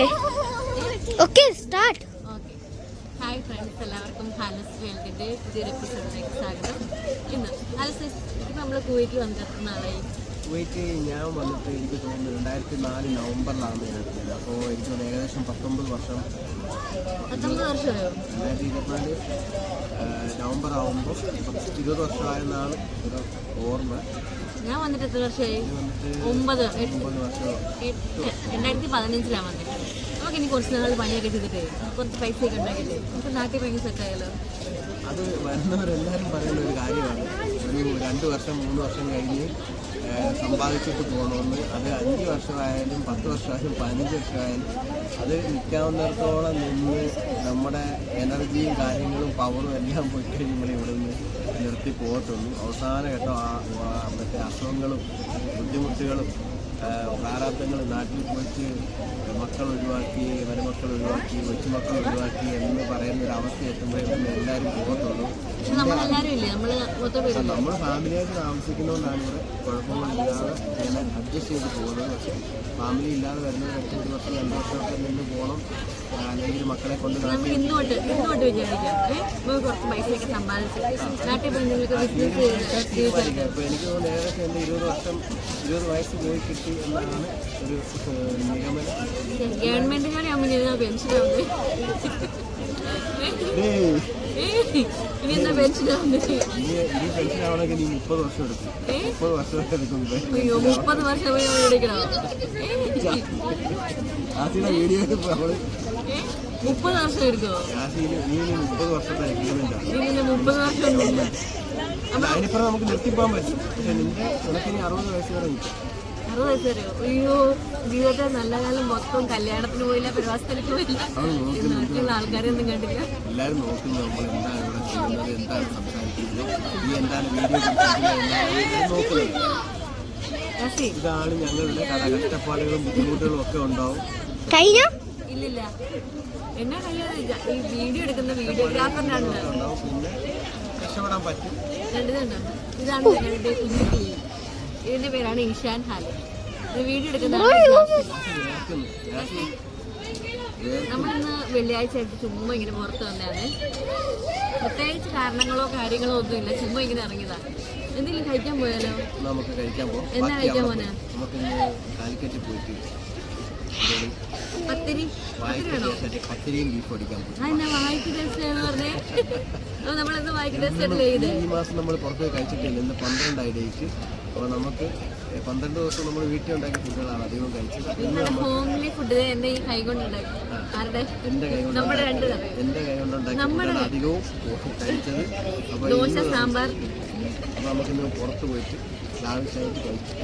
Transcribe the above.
Okay okay start hi friends എല്ലാവർക്കും ഹാലസ് വേൾഡിന്റെ പുതിയൊരു എപ്പിസോഡിലേക്ക് സ്വാഗതം. ഇന്ന് ഹാലസ് ഇപ്പം നമ്മൾ കുവൈറ്റിൽ വന്നിട്ട് നാളായി കുവൈറ്റ് ഞാൻ വന്നിട്ട് എനിക്ക് തോന്നുന്നു രണ്ടായിരത്തി നാല് നവംബറിലാണ് ഞാൻ എത്തിയത്. അപ്പോൾ എനിക്ക് തോന്നുന്നു ഏകദേശം പത്തൊമ്പത് വർഷം രണ്ടായിരത്തി ഇരുപത്തിനാല് നവംബർ ആവുമ്പോൾ ഇരുപത് വർഷമായെന്നാണ് ഒരു ഓർമ്മ. ഞാൻ വന്നിട്ട് എത്ര വർഷമായി? വന്നിട്ട് ഒമ്പത്. ഒമ്പത് വർഷം. രണ്ടായിരത്തി പതിനഞ്ചിലാണ് വന്നത് നമുക്ക് ഇനി കുറച്ച് നാൾ പണിയൊക്കെ ചെയ്തിട്ട് കുറച്ച് പൈസയൊക്കെ ഉണ്ടാക്കിയിട്ട്. നമുക്ക് നാട്ടിൽ ഭയങ്കര സെറ്റായാലോ അത് വരുന്നവരെല്ലാവരും പറയുന്ന ഒരു കാര്യമാണ്. ഒരു രണ്ട് വർഷം മൂന്ന് വർഷം കഴിഞ്ഞ് സമ്പാദിച്ചിട്ട് പോകണമെന്ന് അത് അഞ്ച് വർഷമായാലും പത്ത് വർഷമായാലും പതിനഞ്ച് വർഷമായാലും അത് നിൽക്കാവുന്നിടത്തോളം നിന്ന് നമ്മുടെ എനർജിയും കാര്യങ്ങളും പവറും എല്ലാം പോയി കഴിയുമ്പോൾ ഇവിടെ നിന്ന് നിർത്തി പോകത്തുള്ളൂ. അവസാന ഘട്ടം ആ മറ്റേ അസുഖങ്ങളും ബുദ്ധിമുട്ടുകളും പ്രാരാബ്ദങ്ങൾ നാട്ടിൽ പോയിട്ട് മക്കൾ ഒഴിവാക്കി മരുമക്കൾ ഒഴിവാക്കി കൊച്ചുമക്കൾ ഒഴിവാക്കി എന്ന് പറയുന്ന ഒരു അവസ്ഥ എത്തുമ്പോൾ എല്ലാവരും പോകത്തുള്ളൂ നമ്മൾ ഫാമിലിയായിട്ട് താമസിക്കുന്നതുകൊണ്ടാണ് ഇവിടെ കുഴപ്പങ്ങളില്ലാതെ ഇങ്ങനെ അഡ്ജസ്റ്റ് ചെയ്ത് പോകുന്നത്. പക്ഷേ ഫാമിലി ഇല്ലാതെ വരുന്നവർ ഒരു വർഷം രണ്ട് വർഷമൊക്കെ നിന്ന് പോകണം അല്ലെങ്കിൽ മക്കളെ കൊണ്ട് നമുക്ക് നാട്ടിൽ ഇന്നോട്ട് ഇന്നോട്ട് വിചാരിക്കാം. ഏ? നമുക്ക് കുറച്ച് പൈസയൊക്കെ സമ്പാദിച്ച് നാട്ടിൽ പോയി എന്തെങ്കിലുമൊക്കെ ബിസിനസ് ചെയ്ത് ജീവിക്കാം. അപ്പോൾ എനിക്ക് തോന്നുന്നു ഏകദേശം എന്റെ ഇരുപത് വർഷം ഇരുപത് വയസ്സ് പോയി കിട്ടി എന്നാണ് ഒരു നിഗമനം. ഗവൺമെന്റ് ഇനി എന്താ പെൻഷൻ ഇനി ഇനി പെൻഷൻ നീ മുപ്പത് വർഷം എടുക്കും മുപ്പത് വർഷം എടുക്കും അയ്യോ മുപ്പത് വർഷം എടുക്കണോ? മുപ്പത് വർഷം എടുക്കുമോ മുപ്പത് വർഷം അതിനിപ്പുറം നമുക്ക് നിർത്തിപ്പോകാൻ പറ്റും. പക്ഷെ നിന്റെ ഉനക്കിനി അറുപത് വയസ്സ് വരെ നിൽക്കും അയ്യോ ജീവിതത്തെ നല്ല കാലം മൊത്തം കല്യാണത്തിന് പോയില്ല പരിവാസത്തിലേക്ക് പോയില്ല. നാട്ടിലുള്ള ആൾക്കാരെയൊന്നും കണ്ടില്ല എല്ലാവരും നമ്മൾ എന്താണ് ഇവിടെ ചെയ്യുന്നത്? എന്താണ് സംസാരിക്കുന്നത്? നീ എന്താണ് വീഡിയോ എടുക്കുന്നത് നോക്കുന്നത് രാശി ഇതാണ് ഞങ്ങളുടെ കഥ കഷ്ടപ്പാടുകളും ബുദ്ധിമുട്ടുകളും ഒക്കെ ഉണ്ടാവും. കഴിഞ്ഞോ? ഇല്ലില്ല. എന്നാ കഴിയാതെ ഈ വീഡിയോ എടുക്കുന്ന വീഡിയോഗ്രാഫറിനാണ് രക്ഷപ്പെടാൻ പറ്റും. രണ്ടിതുണ്ടോ ഇതാണ് ഞങ്ങളുടെ കുഞ്ഞ് ഇതിന്റെ പേരാണ് ഈശാൻ ഹാലി. ഇത് വീഡിയോ എടുക്കുന്ന വേർക്കുന്നു. രാത്രി വേർക്കുന്നു. നമ്മളിന്ന് വെള്ളിയാഴ്ച ആയിട്ട് ചുമ്മാ ഇങ്ങനെ പുറത്ത് വന്നതാണ്. പ്രത്യേകിച്ച് കാരണങ്ങളോ കാര്യങ്ങളോ ഒന്നുമില്ല. ചുമ്മാ ഇങ്ങനെ ഇറങ്ങിയതാ. എന്തെങ്കിലും കഴിക്കാൻ പോയാലോ? നമുക്ക് കഴിക്കാൻ പോകാം എന്നാ കഴിക്കാൻ പോനെ? കാലിക്കറ്റ് പോയിട്ട് പത്തിരി? പത്തിരിയും ബീഫ് അടിക്കാൻ പോകും വായിക്ക് പറഞ്ഞേ. നമ്മളെന്ത് വായിക്ക് ടേസ്റ്റ് ഈ മാസം നമ്മൾ പുറത്ത് കഴിച്ചിട്ടില്ല. ഇന്ന് പന്ത്രണ്ടായി ഡേറ്റ് അപ്പോൾ നമുക്ക് പന്ത്രണ്ട് ദിവസം നമ്മൾ വീട്ടിൽ ഉണ്ടാക്കിയ ഫുഡുകളാണ് അധികം കഴിച്ചത്. ഹോംലി ഫുഡ് എന്റെ ഈ കൈ കൊണ്ട് ഉണ്ടാക്കി ആരുടെ? എന്റെ കൈ കൊണ്ട് നമ്മുടെ രണ്ട് കറി എന്റെ കൈ കൊണ്ട് ഉണ്ടാക്കിയ അധികവും കഴിച്ചത്. അപ്പോൾ ദോശ സാമ്പാർ. അപ്പോൾ നമുക്കിന്ന് പുറത്ത് പോയിട്ട് ലാവിഷായിട്ട് കഴിച്ചു